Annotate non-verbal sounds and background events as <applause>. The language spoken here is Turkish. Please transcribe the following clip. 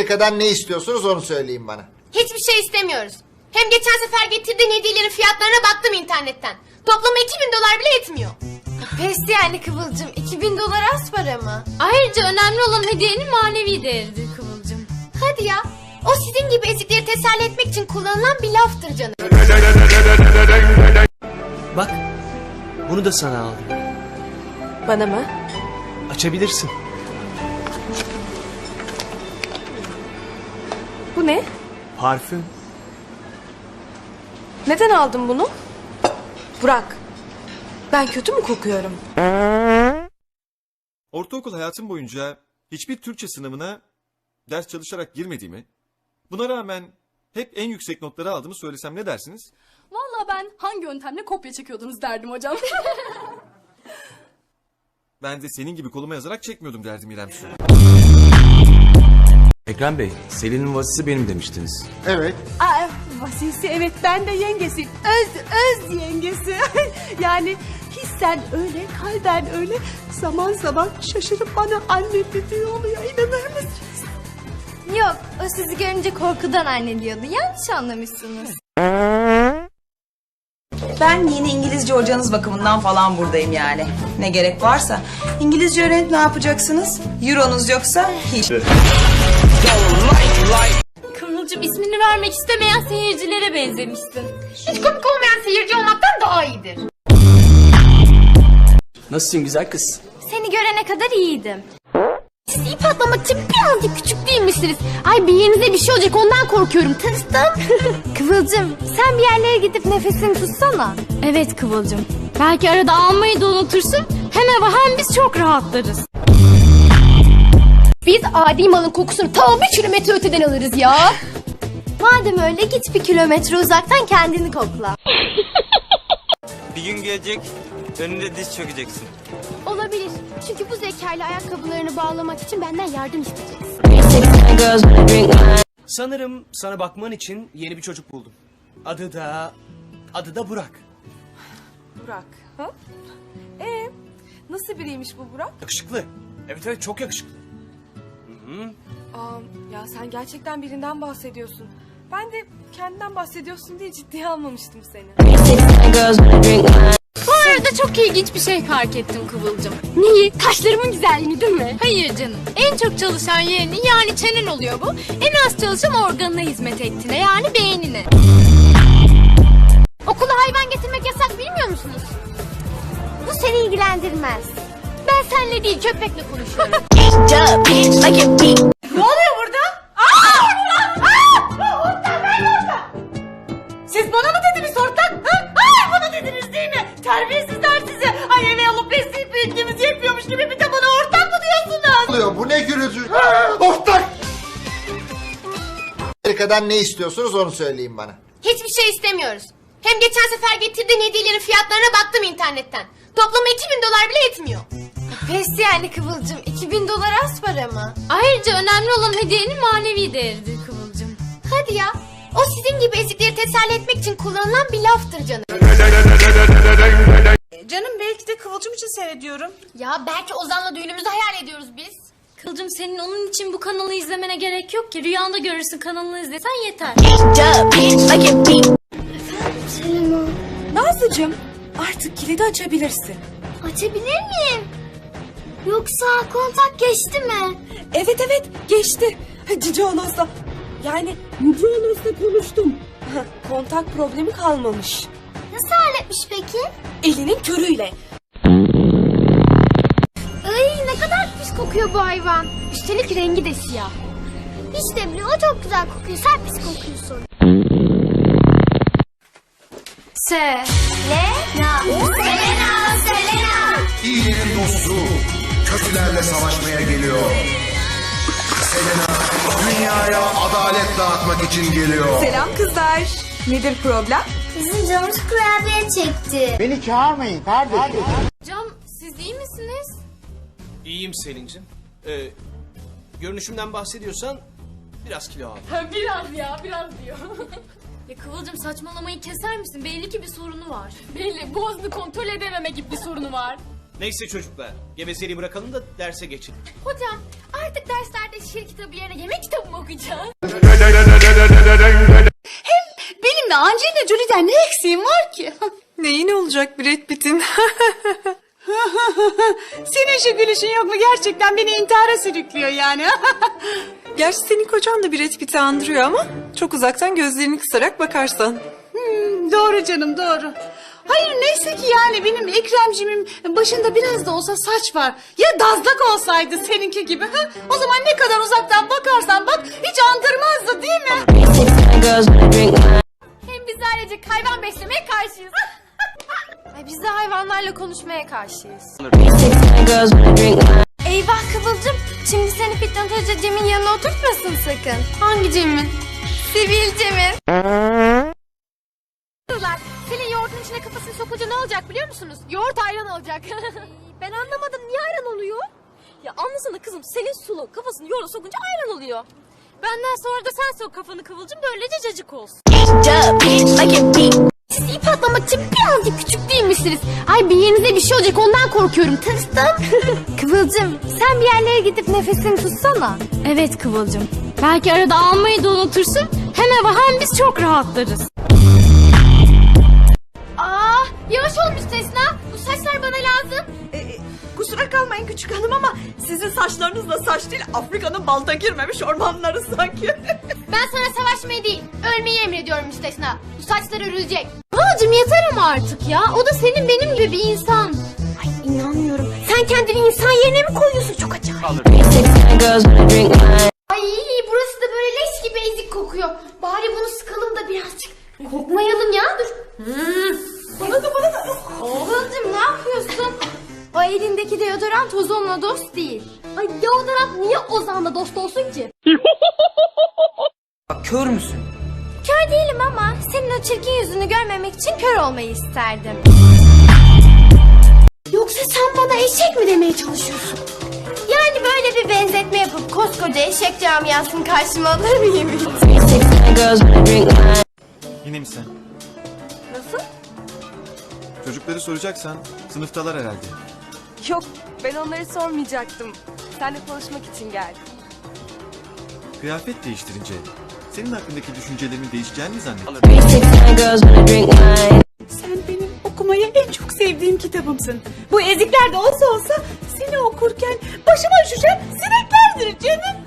Amerika'dan ne istiyorsunuz onu söyleyin bana. Hiçbir şey istemiyoruz. Hem geçen sefer getirdiğin hediyelerin fiyatlarına baktım internetten. Toplamı 2000 dolar bile yetmiyor. Pes yani Kıvılcım. 2000 dolar az para mı? Ayrıca önemli olan hediyenin manevi değeridir Kıvılcım. Hadi ya. O sizin gibi ezikleri teselli etmek için kullanılan bir laftır canım. Bak, bunu da sana aldım. Bana mı? Açabilirsin. Bu ne? Parfüm. Neden aldın bunu? Burak. Ben kötü mü kokuyorum? Ortaokul hayatım boyunca hiçbir Türkçe sınavına ders çalışarak girmediğimi, buna rağmen hep en yüksek notları aldığımı söylesem ne dersiniz? Vallahi ben hangi yöntemle kopya çekiyordunuz derdim hocam. <laughs> Ben de senin gibi koluma yazarak çekmiyordum derdim İrem Su. Ekrem Bey, Selin'in vasisi benim demiştiniz. Evet. Aa, vasisi evet ben de yengesiyim. Öz öz yengesi. <laughs> yani hissen öyle kalben öyle zaman zaman şaşırıp bana anne dediği oluyor inanır mısınız? Yok, o sizi görünce korkudan anne diyordu. Yanlış anlamışsınız. Ben yeni İngilizce hocanız bakımından falan buradayım yani. Ne gerek varsa. İngilizce öğrenip ne yapacaksınız? Euronuz yoksa hiç. Kıvılcım ismini vermek istemeyen seyircilere benzemiştin. Hiç komik olmayan seyirci olmaktan daha iyidir. Nasılsın güzel kız? Seni görene kadar iyiydim. Siz ip atlamak için birazcık küçük değil misiniz? Ay bir yerinize bir şey olacak ondan korkuyorum. Tırstım. <laughs> Kıvılcım, sen bir yerlere gidip nefesini tutsana. Evet Kıvılcım. Belki arada almayı da unutursun. Hem eve hem biz çok rahatlarız. Biz adi malın kokusunu tam bir kilometre öteden alırız ya. Madem öyle git bir kilometre uzaktan kendini kokla. <laughs> Bir gün gelecek, önünde diz çökeceksin. Olabilir. Çünkü bu zekayla ayakkabılarını bağlamak için benden yardım isteyeceksin. Sanırım sana bakman için yeni bir çocuk buldum. Adı da... Adı da Burak. Burak. Ha? Ee, nasıl biriymiş bu Burak? Yakışıklı. Evet evet çok yakışıklı. Aa, ya sen gerçekten birinden bahsediyorsun. Ben de kendinden bahsediyorsun diye ciddiye almamıştım seni. Bu arada çok ilginç bir şey fark ettim Kıvılcım. Neyi? Kaşlarımın güzelliğini değil mi? Hayır canım. En çok çalışan yerini yani çenen oluyor bu. En az çalışan organına hizmet ettiğine yani beynine. Okula hayvan getirmek yasak bilmiyor musunuz? Bu seni ilgilendirmez. Ben seninle değil köpekle konuşuyorum. Amerika'dan ne istiyorsunuz onu söyleyin bana. Hiçbir şey istemiyoruz. Hem geçen sefer getirdiğin hediyelerin fiyatlarına baktım internetten. Toplamı 2000 dolar bile yetmiyor. Pes yani Kıvılcım. 2000 dolar az para mı? Ayrıca önemli olan hediyenin manevi değeridir Kıvılcım. Hadi ya. O sizin gibi ezikleri teselli etmek için kullanılan bir laftır canım. Canım belki de Kıvılcım için seyrediyorum. Ya belki Ozan'la düğünümüzü hayal ediyoruz biz. Kıvılcım senin onun için bu kanalı izlemene gerek yok ki. Rüyanda görürsün kanalını izlesen yeter. Nazlıcığım artık kilidi açabilirsin. Açabilir miyim? Yoksa kontak geçti mi? Evet evet geçti. Cici Onos'la. Yani Cici Onos'la konuştum. Kontak problemi kalmamış. Nasıl halletmiş peki? Elinin körüyle. Kokuyor bu hayvan. Üstelik rengi de siyah. Hiç de bile o çok güzel kokuyor. Sen pis kokuyorsun. Se. Le. Na. Selena. Selena. İyinin dostu, kötülerle savaşmaya geliyor. Selena, dünyaya adalet dağıtmak için geliyor. Selam kızlar. Nedir problem? Bizim canımız kurabiye çekti. Beni çağırmayın kardeşim. Misiniz? İyiyim Selin'cim. Ee, görünüşümden bahsediyorsan biraz kilo aldım. biraz ya biraz diyor. <laughs> ya Kıvılcım saçmalamayı keser misin? Belli ki bir sorunu var. Belli boğazını kontrol edememe gibi bir sorunu var. Neyse çocuklar, gevezeliği bırakalım da derse geçin. Hocam Artık derslerde şiir kitabı yerine yemek kitabı mı okuyacağız? Benimle Angelina Jolie'den ne eksiğim var ki? <laughs> Neyin olacak Brad Pitt'in? <laughs> <laughs> Senin şu gülüşün yok mu gerçekten beni intihara sürüklüyor yani. <laughs> Gerçi senin kocan da Brad Pitt'i andırıyor ama çok uzaktan gözlerini kısarak bakarsan. Hmm, doğru canım doğru. Hayır neyse ki yani benim Ekremcimin başında biraz da olsa saç var. Ya dazlak olsaydı seninki gibi. Ha? O zaman ne kadar uzaktan bakarsan bak hiç andırmazdı değil mi? Hem biz ailecek hayvan beslemeye karşıyız. Ay biz de hayvanlarla konuşmaya karşıyız. Eyvah Kıvılcım. Şimdi seni Fitnat Hoca Cem'in yanına oturtmasın sakın. Hangi Cem'in? Sivil Cem'in. Selin yoğurtun içine kafasını sokunca ne olacak biliyor musunuz? Yoğurt ayran olacak. <laughs> ben anlamadım niye ayran oluyor? Ya anlasana kızım Selin sulu kafasını yoğurda sokunca ayran oluyor. Benden sonra da sen sok kafanı Kıvılcım böylece cacık olsun. Atlamak için birazcık küçük değil misiniz? Ay bir yerinize bir şey olacak ondan korkuyorum tırstım. <laughs> Kıvılcım sen bir yerlere gidip nefesini tutsana. Evet Kıvılcım. Belki arada almayı da unutursun. Hem eve hem biz çok rahatlarız. Aa, yavaş ol müstesna. Bu saçlar bana lazım. Kusura kalmayın küçük hanım ama sizin saçlarınız da saç değil Afrika'nın balta girmemiş ormanları sanki. <laughs> Ben sana savaşmayı değil, ölmeyi emrediyorum müstesna. Bu saçlar örülecek. Kıvılcım yeter ama artık ya. O da senin benim gibi bir insan. Ay inanmıyorum. Sen kendini insan yerine mi koyuyorsun? Çok acayip. Ay burası da böyle leş gibi ezik kokuyor. Bari bunu sıkalım da birazcık. Kokmayalım ya dur. Hmm. Bana da bana da. Kıvılcım ne yapıyorsun? O elindeki deodorant ozonla dost değil. Ay deodorant niye ozanla dost olsun ki? Kör müsün? Kör değilim ama senin o çirkin yüzünü görmemek için kör olmayı isterdim. Yoksa sen bana eşek mi demeye çalışıyorsun? Yani böyle bir benzetme yapıp koskoca eşek camiasını karşıma alır mıyım? Yine mi sen? Nasıl? Çocukları soracaksan sınıftalar herhalde. Yok ben onları sormayacaktım. Seninle konuşmak için geldim. Kıyafet değiştirince senin hakkındaki düşüncelerimin değişeceğini mi zannettin? Sen benim okumayı en çok sevdiğim kitabımsın. Bu ezikler de olsa olsa seni okurken başıma üşüşen sineklerdir canım.